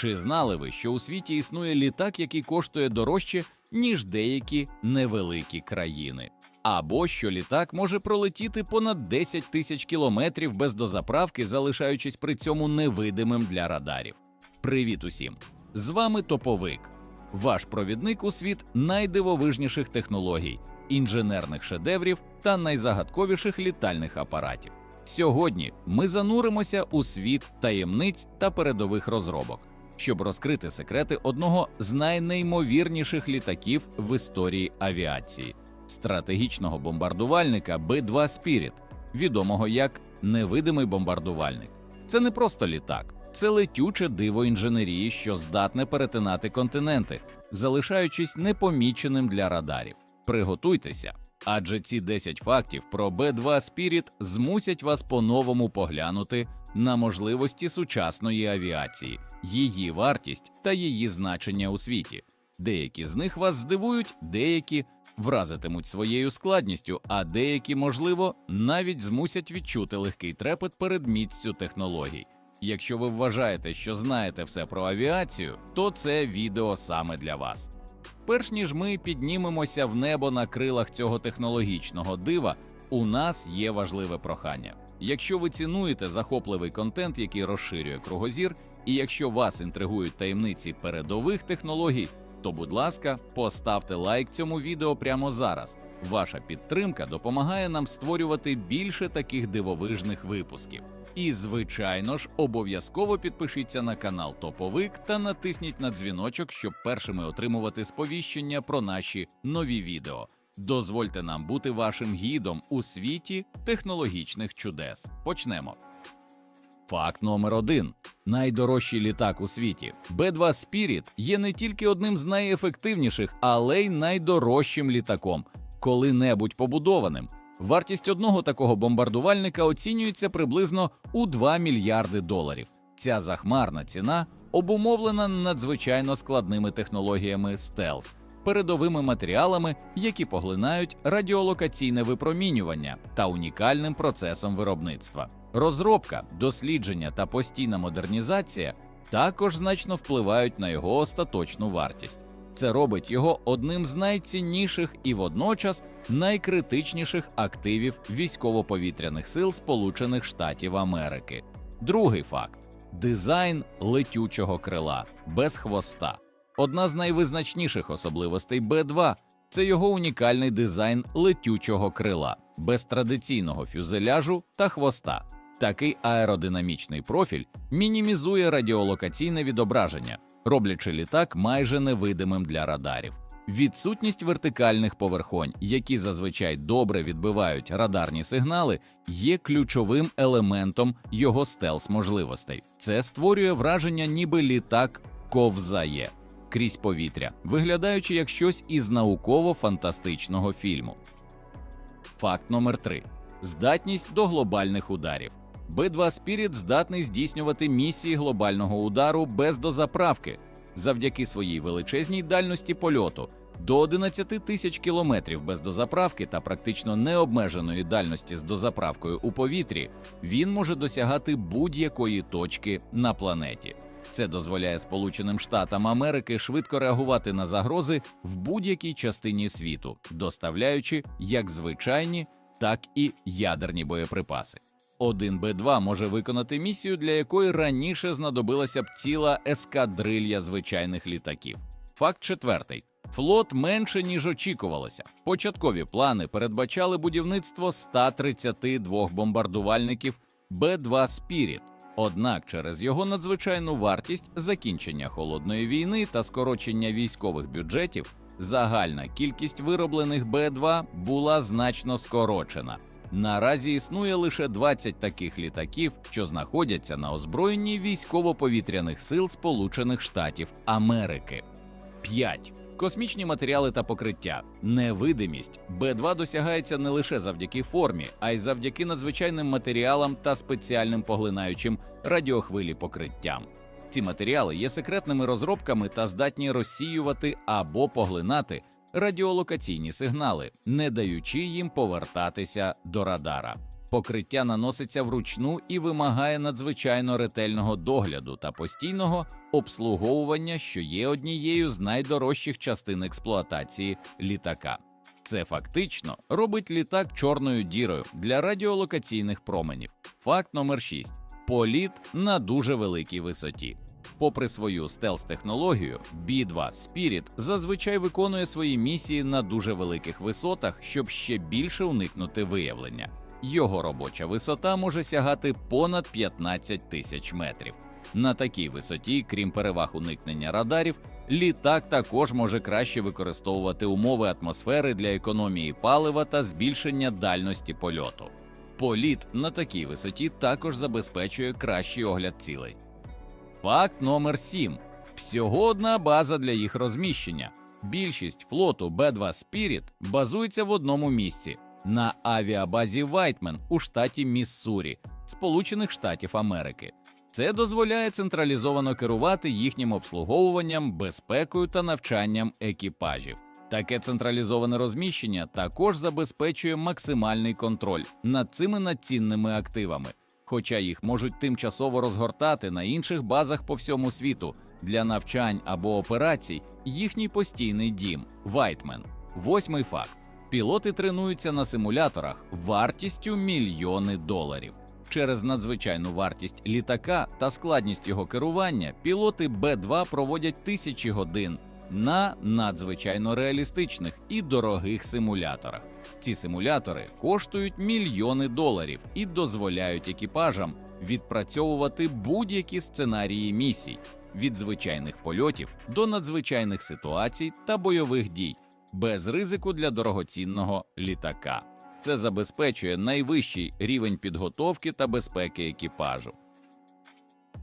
Чи знали ви, що у світі існує літак, який коштує дорожче, ніж деякі невеликі країни? Або що літак може пролетіти понад 10 тисяч кілометрів без дозаправки, залишаючись при цьому невидимим для радарів? Привіт усім! З вами Топовик, ваш провідник у світ найдивовижніших технологій, інженерних шедеврів та найзагадковіших літальних апаратів. Сьогодні ми зануримося у світ таємниць та передових розробок, щоб розкрити секрети одного з найнеймовірніших літаків в історії авіації стратегічного бомбардувальника Б-2 Spirit, відомого як невидимий бомбардувальник. Це не просто літак, це летюче диво інженерії, що здатне перетинати континенти, залишаючись непоміченим для радарів. Приготуйтеся, адже ці 10 фактів про Б-2 Spirit змусять вас по-новому поглянути на можливості сучасної авіації, її вартість та її значення у світі. Деякі з них вас здивують, деякі вразитимуть своєю складністю, а деякі, можливо, навіть змусять відчути легкий трепет перед міццю технологій. Якщо ви вважаєте, що знаєте все про авіацію, то це відео саме для вас. Перш ніж ми піднімемося в небо на крилах цього технологічного дива, у нас є важливе прохання. Якщо ви цінуєте захопливий контент, який розширює кругозір, і якщо вас інтригують таємниці передових технологій, то, будь ласка, поставте лайк цьому відео прямо зараз. Ваша підтримка допомагає нам створювати більше таких дивовижних випусків. І, звичайно ж, обов'язково підпишіться на канал Топовик та натисніть на дзвіночок, щоб першими отримувати сповіщення про наші нові відео. Дозвольте нам бути вашим гідом у світі технологічних чудес. Почнемо. Факт номер один: найдорожчий літак у світі. Б-2 Spirit є не тільки одним з найефективніших, але й найдорожчим літаком, коли-небудь побудованим. Вартість одного такого бомбардувальника оцінюється приблизно у 2 мільярди доларів. Ця захмарна ціна обумовлена надзвичайно складними технологіями стелс, передовими матеріалами, які поглинають радіолокаційне випромінювання та унікальним процесом виробництва. Розробка, дослідження та постійна модернізація також значно впливають на його остаточну вартість. Це робить його одним з найцінніших і водночас найкритичніших активів військово-повітряних сил Сполучених Штатів Америки. Другий факт: дизайн летючого крила без хвоста. Одна з найвизначніших особливостей Б-2 – це його унікальний дизайн летючого крила без традиційного фюзеляжу та хвоста. Такий аеродинамічний профіль мінімізує радіолокаційне відображення, роблячи літак майже невидимим для радарів. Відсутність вертикальних поверхонь, які зазвичай добре відбивають радарні сигнали, є ключовим елементом його стелс можливостей. Це створює враження, ніби літак ковзає крізь повітря, виглядаючи як щось із науково-фантастичного фільму. Факт номер 3. здатність до глобальних ударів. Б-2 Spirit здатний здійснювати місії глобального удару без дозаправки завдяки своїй величезній дальності польоту до 11 тисяч кілометрів без дозаправки та практично необмеженої дальності з дозаправкою у повітрі. Він може досягати будь-якої точки на планеті. Це дозволяє Сполученим Штатам Америки швидко реагувати на загрози в будь-якій частині світу, доставляючи як звичайні, так і ядерні боєприпаси. Один Б-2 може виконати місію, для якої раніше знадобилася б ціла ескадрилья звичайних літаків. Факт четвертий: флот менше ніж очікувалося. Початкові плани передбачали будівництво 132 бомбардувальників Б-2 Spirit. Однак через його надзвичайну вартість, закінчення холодної війни та скорочення військових бюджетів, загальна кількість вироблених Б-2 була значно скорочена. Наразі існує лише 20 таких літаків, що знаходяться на озброєнні військово-повітряних сил Сполучених Штатів Америки. 5. Космічні матеріали та покриття. Невидимість Б-2 досягається не лише завдяки формі, а й завдяки надзвичайним матеріалам та спеціальним поглинаючим радіохвилі покриттям. Ці матеріали є секретними розробками та здатні розсіювати або поглинати радіолокаційні сигнали, не даючи їм повертатися до радара. Покриття наноситься вручну і вимагає надзвичайно ретельного догляду та постійного обслуговування, що є однією з найдорожчих частин експлуатації літака. Це фактично робить літак чорною дірою для радіолокаційних променів. Факт номер 6. політ на дуже великій висоті. Попри свою стелс-технологію, B-2 Spirit зазвичай виконує свої місії на дуже великих висотах, щоб ще більше уникнути виявлення. Його робоча висота може сягати понад 15 тисяч метрів. На такій висоті, крім переваг уникнення радарів, літак також може краще використовувати умови атмосфери для економії палива та збільшення дальності польоту. Політ на такій висоті також забезпечує кращий огляд цілей. Факт номер 7. Всього одна база для їх розміщення. Більшість флоту B-2 Spirit базується в одному місці на авіабазі Вайтмен у штаті Міссурі, Сполучених Штатів Америки. Це дозволяє централізовано керувати їхнім обслуговуванням, безпекою та навчанням екіпажів. Таке централізоване розміщення також забезпечує максимальний контроль над цими надцінними активами, хоча їх можуть тимчасово розгортати на інших базах по всьому світу для навчань або операцій. Їхній постійний дім Вайтмен. Восьмий факт: пілоти тренуються на симуляторах вартістю мільйони доларів. Через надзвичайну вартість літака та складність його керування пілоти Б-2 проводять тисячі годин на надзвичайно реалістичних і дорогих симуляторах. Ці симулятори коштують мільйони доларів і дозволяють екіпажам відпрацьовувати будь-які сценарії місій від звичайних польотів до надзвичайних ситуацій та бойових дій без ризику для дорогоцінного літака. Це забезпечує найвищий рівень підготовки та безпеки екіпажу.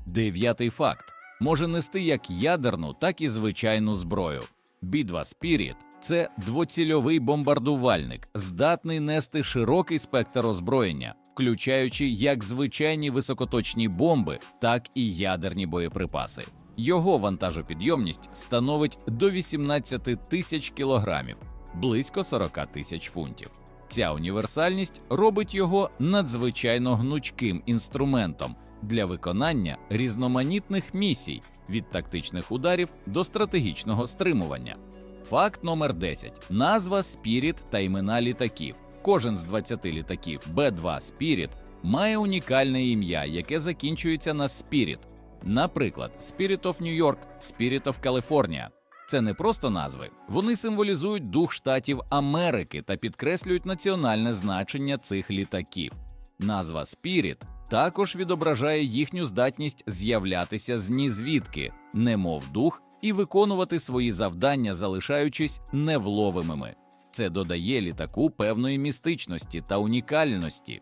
Дев'ятий факт може нести як ядерну, так і звичайну зброю. B-2 Spirit – це двоцільовий бомбардувальник, здатний нести широкий спектр озброєння, включаючи як звичайні високоточні бомби, так і ядерні боєприпаси. Його вантажопідйомність становить до 18 тисяч кілограмів, близько 40 тисяч фунтів. Ця універсальність робить його надзвичайно гнучким інструментом для виконання різноманітних місій від тактичних ударів до стратегічного стримування. Факт номер 10. назва Spirit та імена літаків. Кожен з 20 літаків B-2 Spirit має унікальне ім'я, яке закінчується на Spirit. Наприклад, Spirit of New York, Spirit of California. Це не просто назви, вони символізують дух штатів Америки та підкреслюють національне значення цих літаків. Назва Spirit також відображає їхню здатність з'являтися з нізвідки, немов дух, і виконувати свої завдання, залишаючись невловимими. Це додає літаку певної містичності та унікальності.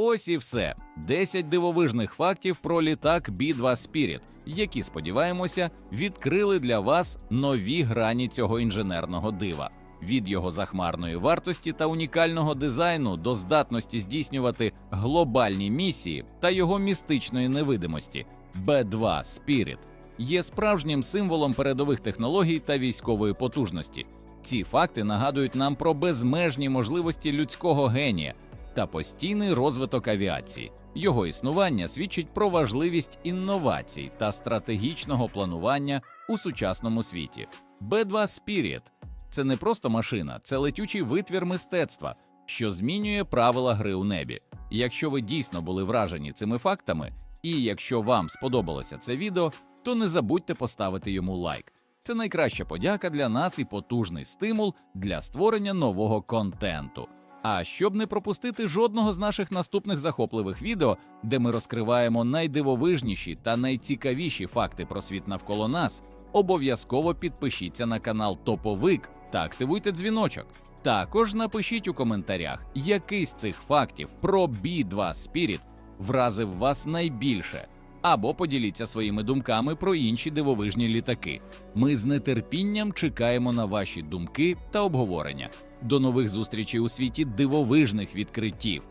Ось і все 10 дивовижних фактів про літак B-2 Spirit, які сподіваємося відкрили для вас нові грані цього інженерного дива. Від його захмарної вартості та унікального дизайну до здатності здійснювати глобальні місії та його містичної невидимості, B-2 Spirit є справжнім символом передових технологій та військової потужності. Ці факти нагадують нам про безмежні можливості людського генія та постійний розвиток авіації. Його існування свідчить про важливість інновацій та стратегічного планування у сучасному світі. B-2 Spirit – це не просто машина, це летючий витвір мистецтва, що змінює правила гри у небі. Якщо ви дійсно були вражені цими фактами, і якщо вам сподобалося це відео, то не забудьте поставити йому лайк. Це найкраща подяка для нас і потужний стимул для створення нового контенту. А щоб не пропустити жодного з наших наступних захопливих відео, де ми розкриваємо найдивовижніші та найцікавіші факти про світ навколо нас, обов'язково підпишіться на канал Топовик та активуйте дзвіночок. Також напишіть у коментарях, який з цих фактів про B-2 Spirit вразив вас найбільше. Або поділіться своїми думками про інші дивовижні літаки. Ми з нетерпінням чекаємо на ваші думки та обговорення. До нових зустрічей у світі дивовижних відкриттів.